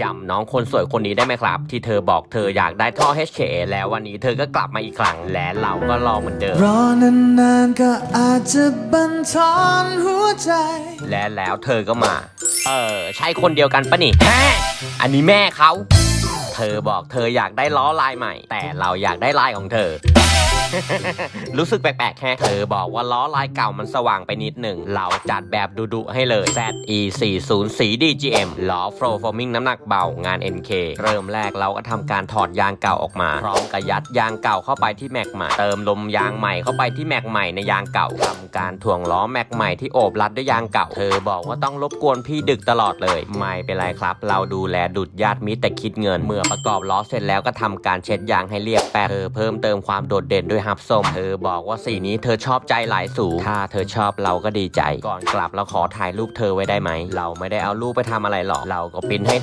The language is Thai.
จำน้องคนสวยคนนี้ได้ไหมครับ ที่เธอบอกเธออยากได้ท่อ HK แล้ววันนี้เธอก็กลับมาอีกครั้งและเราก็รอเหมือนเดิม รอนานๆก็อาจจะบันทอนหัวใจ และแล้วเธอก็มา เออ ใช่คนเดียวกันปะนี่แฮะอันนี้แม่เขา เธอบอกเธออยากได้ล้อลายใหม่ แต่เราอยากได้ลายของเธอ รู้สึกแปลกๆแค่เธอบอกว่าล้อลายเก่ามันสว่างไปนิดหนึ่ง เราจัดแบบดุๆให้เลย ZE 4 0สี DGM ล้อ Flow Forming น้ำหนักเบางาน NK เริ่มแรกเราก็ทำการถอดยางเก่าออกมา พร้อมกับยัดยางเก่าเข้าไปที่แม็กใหม่ เติมลมยางใหม่เข้าไปที่แม็กใหม่ในยางเก่าทำการถ่วงล้อแม็กใหม่ที่โอบรัดด้วยยางเก่า เธอบอกว่าต้องรบกวนพี่ดึกตลอดเลย ไม่เป็นไรครับ เราดูแลดุดญาติมิตรแต่คิดเงิน เมื่อประกอบล้อเสร็จแล้วก็ทำการเช็ดยางให้เรียบแปะเธอเพิ่มเติมความโดดเด่นด้วยฮับส้มเธอบอกว่าสีนี้เธอชอบใจหลายสูถ้าเธอชอบเราก็ดีใจ ก่อนกลับเราขอถ่ายรูปเธอไว้ได้ไหม เราไม่ได้เอารูปไปทำอะไรหรอก เราก็ปิ้นให้